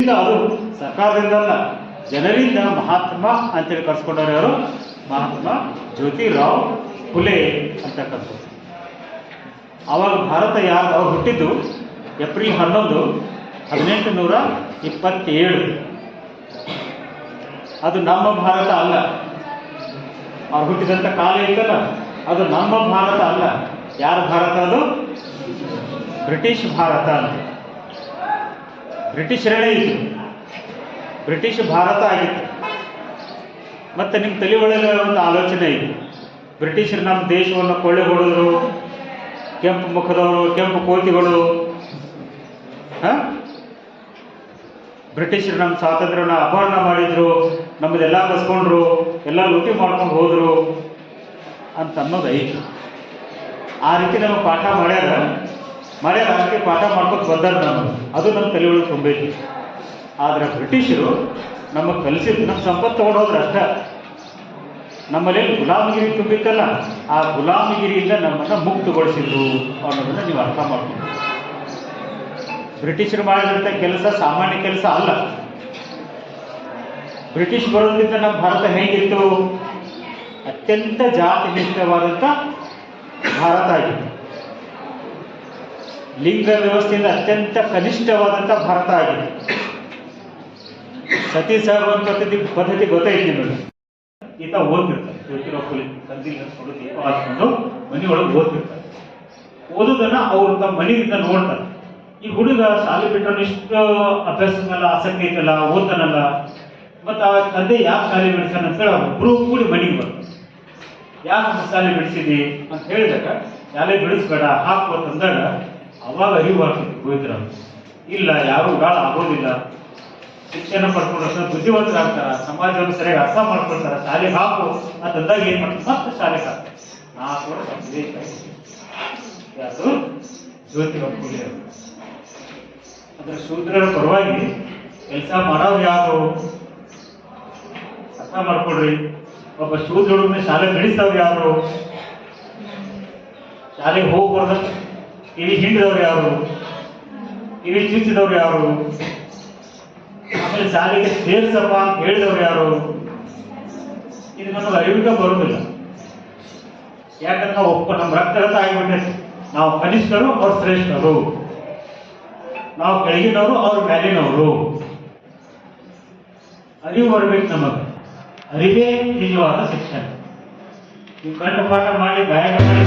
ಅದು ಸರ್ಕಾರದಿಂದ ಅಲ್ಲ ಜನರಿಂದ ಮಹಾತ್ಮ ಅಂತೇಳಿ ಕರ್ಸ್ಕೊಂಡವ್ರು ಯಾರು? ಮಹಾತ್ಮ ಜ್ಯೋತಿರಾವ್ ಫುಲೆ ಅಂತಕ್ಕಂಥದ್ದು ಅವಾಗ ಭಾರತ ಯಾರು ಅವ್ರು ಹುಟ್ಟಿದ್ದು? ಏಪ್ರಿಲ್ ಹನ್ನೊಂದು ಹದಿನೆಂಟು ನೂರ ಇಪ್ಪತ್ತೇಳು. ಅದು ನಮ್ಮ ಭಾರತ ಅಲ್ಲ. ಅವ್ರು ಹುಟ್ಟಿದಂಥ ಕಾಲ ಇತ್ತಲ್ಲ ಅದು ನಮ್ಮ ಭಾರತ ಅಲ್ಲ. ಯಾರ ಭಾರತ ಅದು? ಬ್ರಿಟಿಷ್ ಭಾರತ ಅಂತ. ಬ್ರಿಟಿಷರೇ ಇತ್ತು ಬ್ರಿಟಿಷ್ ಭಾರತ ಆಗಿತ್ತು. ಮತ್ತು ನಿಮ್ಮ ತಲೆ ಒಳಗೆ ಒಂದು ಆಲೋಚನೆ ಇತ್ತು ಬ್ರಿಟಿಷರು ನಮ್ಮ ದೇಶವನ್ನು ಕೊಳ್ಳೆ ಹೊಡೆದ್ರು ಕೆಂಪು ಮುಖದವರು, ಕೆಂಪು ಕೋತಿಗಳು. ಹಾಂ? ಬ್ರಿಟಿಷರು ನಮ್ಮ ಸ್ವಾತಂತ್ರ್ಯವನ್ನು ಅಪಹರಣ ಮಾಡಿದ್ರು, ನಮ್ಮದೆಲ್ಲ ಬಸ್ಕೊಂಡ್ರು ಎಲ್ಲ ಲೂಟಿ ಮಾಡ್ಕೊಂಡು ಹೋದರು ಅಂತ ಅನ್ನೋದು ಐತಿ ಆ ರೀತಿ ನಾವು ಪಾಠ ಮಾಡ್ಯಾರ. ಮಾಡ್ಯಾರ ರಾಜಕೀಯ ಪಾಠ ಮಾಡ್ಕೊಂಡು ಬಂದಾರ ನಮಗೆ ಅದು ನಮ್ಮ ತಲೆ ಒಳಗೆ ತುಂಬೈತಿ. ಆದರೆ ಬ್ರಿಟಿಷರು ನಮಗೆ ಕಲಿಸಿದ್ದು ನಮ್ಮ ಸಂಪತ್ತು ತೊಗೊಂಡು ಹೋದ್ರೆ ಅಷ್ಟ. ನಮ್ಮಲ್ಲಿ ಗುಲಾಮಗಿರಿ ತುಂಬಿತ್ತಲ್ಲ, ಆ ಗುಲಾಮಗಿರಿಯಿಂದ ನಮ್ಮನ್ನು ಮುಕ್ತಗೊಳಿಸಿದ್ರು ಅನ್ನೋದನ್ನು ನೀವು ಅರ್ಥ ಮಾಡ್ಕೊಂಡು ಬ್ರಿಟಿಷರು ಮಾಡಿದಂಥ ಕೆಲಸ ಸಾಮಾನ್ಯ ಕೆಲಸ ಅಲ್ಲ. ಬ್ರಿಟಿಷ್ ಬರೋದ್ರಿಂದ ನಮ್ಮ ಭಾರತ ಹೇಗಿತ್ತು? ಅತ್ಯಂತ ಜಾತಿ ನಿಷ್ಠವಾದಂಥ ಭಾರತ ಆಗಿತ್ತು. ಲಿಂಗ ವ್ಯವಸ್ಥೆಯಿಂದ ಅತ್ಯಂತ ಕನಿಷ್ಠವಾದಂಥ ಭಾರತ ಆಗಿದೆ. ಸತಿ ಸಹಗಮನ ಪದ್ಧತಿ ಪದ್ಧತಿ ಗೊತ್ತೈತಿ ನಿಮಗೆ ಈತ ಓದ್ತಿರ್ತಾರೆ ಜ್ಯೋತಿರಾವ್ ಫುಲೆ ತಂದಿಲ್ಲ ಕೊಡು ದೀಪ ಹಾಸ್ಕೊಂಡು ಮನೆ ಒಳಗೆ ಓದ್ತಿರ್ತಾರೆ ಓದೋದನ್ನ ಅವ್ರ ತಮ್ಮ ಮನೆಯಿಂದ ನೋಡ್ತಾರೆ. ಈ ಹುಡುಗ ಶಾಲೆ ಬಿಟ್ಟರೆ ಇಷ್ಟು ಅಭ್ಯಾಸದ ಆಸಕ್ತಿ ಐತಲ್ಲ, ಓದ್ತಾನಲ್ಲ. ಮತ್ತು ಆ ತಂದೆ ಯಾಕೆ ಶಾಲೆ ಬಿಡಿಸ್ತಾನ ಅಂತ ಹೇಳಿ ಒಬ್ರು ಕೂಡಿ ಮನೆಗೆ ಬರ್ತಾರೆ ಯಾಕೆ ಶಾಲೆ ಬಿಡಿಸಿದಿ ಅಂತ ಹೇಳಿದಾಗ, ಶಾಲೆ ಬಿಡಿಸ್ಬೇಡ, ಹಾಕು ಅಂತಂದಾಗ ಅವಾಗ ಅರಿವು ಆಗ್ತದೆ ಗೋವಿಂದರಾವ್ ಇಲ್ಲ, ಯಾರು ಗಾಳ ಆಗೋದಿಲ್ಲ. ಶಿಕ್ಷಣ ಪಡ್ಕೊಂಡ್ರೆ ಬುದ್ಧಿವಂತರಾಗ್ತಾರ, ಸಮಾಜವನ್ನು ಸರಿಯಾಗಿ ಅರ್ಥ ಮಾಡ್ಕೊಳ್ತಾರ, ಶಾಲೆಗೆ ಹಾಕು. ಅಂತಂದಾಗ ಏನ್ ಮಾಡ್ತಾರೆ? ಮತ್ತೆ ಶಾಲೆಗೆ ಹಾಕ್ತಾರೆ. ನಾಲ್ಕು ಕೂಡ ಯಾರು ಫುಲೆ ಅವರು. ಅಂದ್ರೆ ಶೂದ್ರರ ಪರವಾಗಿ ಕೆಲಸ ಮಾಡೋ ಯಾರು? ಅರ್ಥ ಮಾಡ್ಕೊಡ್ರಿ ಒಬ್ಬ ಶೂದ್ರ ಶಾಲೆ ಬೆಳೆಸ್ತವ್ರು ಯಾರು? ಶಾಲೆಗೆ ಹೋಗ್ಬಾರ್ದ ಕಿವಿ ಹಿಂಡಿದವ್ರು ಯಾರು? ಇಲ್ಲಿ ಚುಚ್ಚಿದವ್ರು ಯಾರು? ಆಮೇಲೆ ಶಾಲೆಗೆ ಸೇರ್ಸಪ್ಪ ಅಂತ ಹೇಳಿದವ್ರು ಯಾರು? ಇದು ನಮಗೆ ಅರಿವಿಗೆ ಬರುವುದಿಲ್ಲ ಯಾಕಂದ್ರೆ ಒಪ್ಪ ನಮ್ಮ ರಕ್ತಗತ ಆಗಿಬಿಟ್ಟೆ ನಾವು ಕನಿಷ್ಠರು, ಅವ್ರು ಶ್ರೇಷ್ಠರು. ನಾವು ಕೆಳಗಿನವರು ಅವ್ರ ಮೇಲಿನವರು ಅರಿವು ಬರ್ಬೇಕು ನಮಗೆ. ಅರಿವೇ ನಿಜವಾದ ಶಿಕ್ಷಣ. ನೀವು ಕಂಡು ಪಾಠ ಮಾಡಿ, ಗಾಯಕ ಮಾಡಿ